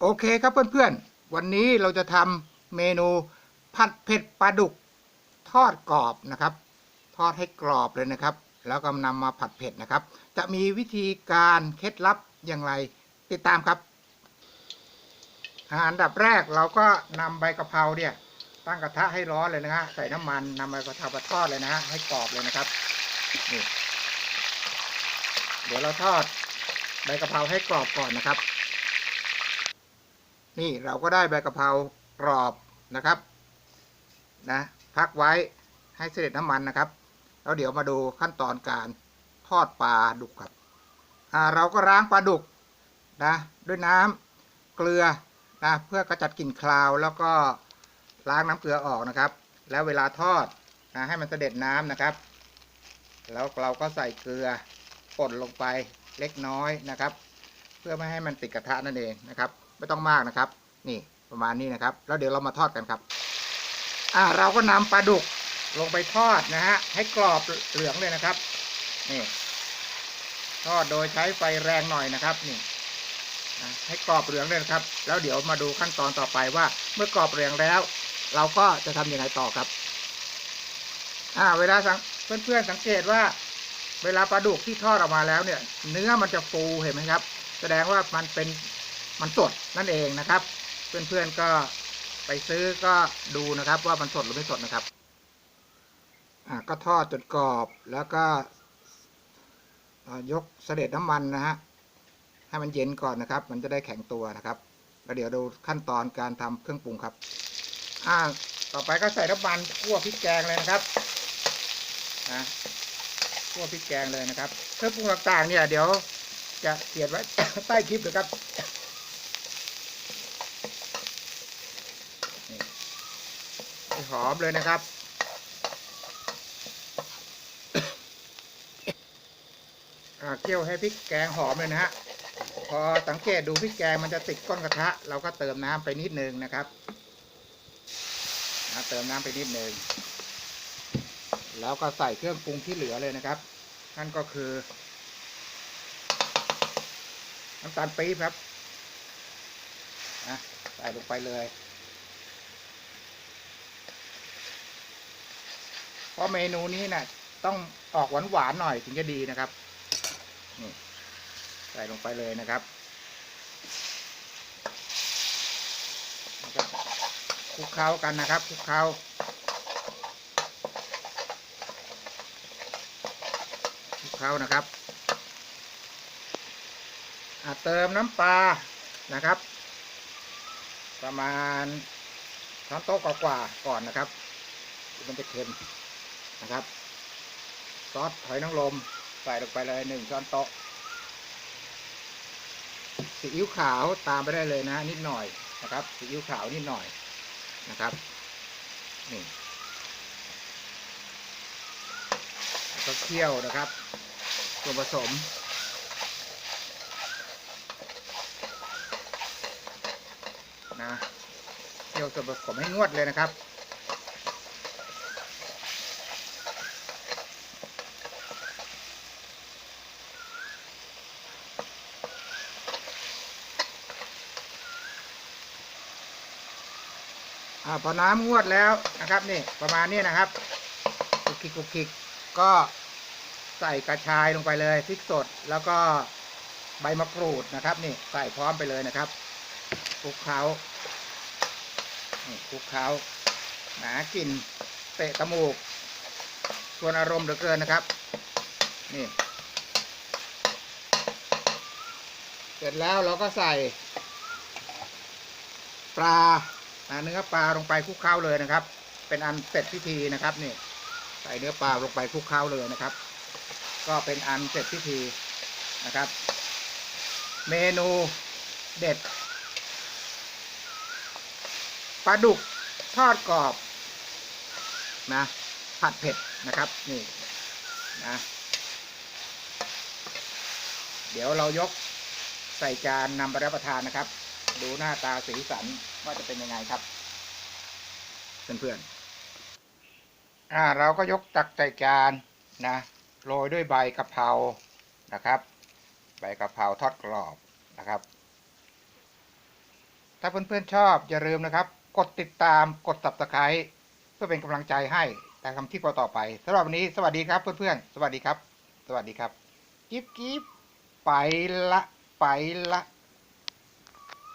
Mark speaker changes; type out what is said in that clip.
Speaker 1: โอเคครับเพื่อนๆ วันนี้เราจะทำเมนูผัดเผ็ดปลาดุกทอดกรอบนะครับ ทอดให้กรอบเลยนะครับ แล้วก็นำมาผัดเผ็ดนะครับ จะมีวิธีการเคล็ดลับอย่างไรติดตามครับอาอันดับแรกเราก็นำใบกะเพราเนี่ยตั้งกระทะให้ร้อนเลยนะฮะใส่น้ำมันนำใบกะเพรามาทอดเลยนะฮะให้กรอบเลยนะครับนี่เดี๋ยวเราทอดใบกะเพราให้กรอบก่อนนะครับ นี่เราก็ได้ใบกะเพรากรอบนะครับนะพักไว้ให้เสด็จน้ำมันนะครับแล้วเดี๋ยวมาดูขั้นตอนการทอดปลาดุกครับเราก็ล้างปลาดุกนะด้วยน้ำเกลือนะเพื่อกระจัดกลิ่นคลาว แล้วก็ล้างน้ำเกลือออกนะครับ แล้วเวลาทอดนะให้มันเสด็จน้ำนะครับ แล้วเราก็ใส่เกลือป่นลงไปเล็กน้อยนะครับ เพื่อไม่ให้มันติดกระทะนั่นเองนะครับ ไม่ต้องมากนะครับ นี่ประมาณนี้นะครับ แล้วเดี๋ยวเรามาทอดกันครับ อ่า เราก็นำปลาดุกลงไปทอดนะฮะ ให้กรอบเหลืองเลยนะครับ นี่ ทอดโดยใช้ไฟแรงหน่อยนะครับ นี่ให้กรอบเหลืองเลยนะครับ แล้วเดี๋ยวมาดูขั้นตอนต่อไปว่า เมื่อกรอบเหลืองแล้ว เราก็จะทำยังไงต่อครับ อ่า เวลาสังเพื่อนๆสังเกตว่า เวลาปลาดุกที่ทอดออกมาแล้วเนี่ย เนื้อมันจะฟูเห็นไหมครับ แสดงว่ามันเป็น มันสดนั่นเองนะครับ เพื่อนๆก็ไปซื้อก็ดูนะครับว่ามันสดหรือไม่สดนะครับอ่าก็ทอดจนกรอบแล้วก็ยกเสด็จน้ำมันนะฮะให้มันเย็นก่อนนะครับ มันจะได้แข็งตัวนะครับแล้วเดี๋ยวดูขั้นตอนการทำเครื่องปรุงครับอ่าต่อไปก็ใส่น้ำมันคั่วพริกแกงเลยนะครับนะคั่วพริกแกงเลยนะครับ เครื่องปรุงต่างๆเนี่ยเดี๋ยวจะเขียนไว้ใต้คลิปนะครับนี่ให้หอมเลยนะครับ เคี่ยวให้พริกแกงหอมเลยนะฮะ พอสังเกตดูพริกแกงมันจะติดก้นกระทะ เราก็เติมน้ำไปนิดนึงนะครับนะเติมน้ำไปนิดนึง แล้วก็ใส่เครื่องปรุงที่เหลือเลยนะครับ นั่นก็คือน้ำตาลปี๊บครับนะใส่ลงไปเลย เพ ราะเมนูนี้นะ่ะ ต้องออกหวานหวานๆหน่อยถึงจะดีนะครับนี่ใส่ลงไปเลยนะครับคลุกเคล้ากันนะครับคลุกเคล้าคลุกเคล้านะครับอะเติมน้ำปลานะครับ ประมาณช้อนโต๊ะกว่าๆก่อนนะครับ มันจะเค็ม นะครับ ซอสหอยนางรมใส่ลงไปเลยหนึ่งช้อนโต๊ะซีอิ๊วขาวตามไปได้เลยนะ นิดหน่อยนะครับซีอิ๊วขาวนิดหน่อยนะครับนี่ก็เคี่ยวนะครับส่วนผสม นะเคี่ยวส่วนผสมให้งวดเลยนะครับ อพอน้ำงวดแล้วนะครับนี่ประมาณนี้นะครับกุกกิกกุกกิกก็ใส่กระชายลงไปเลยพริกสดแล้วก็ใบมะกรูดนะครับนี่ใส่พร้อมไปเลยนะครับคลุกเคล้านี่คลุกเคล้าหนากลิ่นเตะตะมูกชวนอารมณ์เหลือเกินนะครับ นี่ เสร็จแล้วเราก็ใส่ ปลา เนื้อปลาลงไปคลุกเคล้าเลยนะครับ เป็นอันเสร็จพิธีนะครับนี่ใส่เนื้อปลาลงไปคลุกเคล้าเลยนะครับ ก็เป็นอันเสร็จพิธีนะครับ เมนูเด็ดปลาดุกทอดกรอบนะผัดเผ็ดนะครับนี่นะเดี๋ยวเรายกใส่จานนำไปรับประทานนะครับ ดูหน้าตาสีสันว่าจะเป็นยังไงครับ เพื่อนๆอ่า เราก็ยกตักใส่จานนะโรยด้วยใบกะเพรานะครับ ใบกะเพราทอดกรอบนะครับ ถ้าเพื่อนๆชอบอย่าลืมนะครับ กดติดตามกด subscribe เพื่อเป็นกำลังใจให้แต่ทำที่ต่อไปสำหรับวันนี้สวัสดีครับเพื่อนๆสวัสดีครับ สวัสดีครับ กิ๊บกิ๊บไปละ ไปละ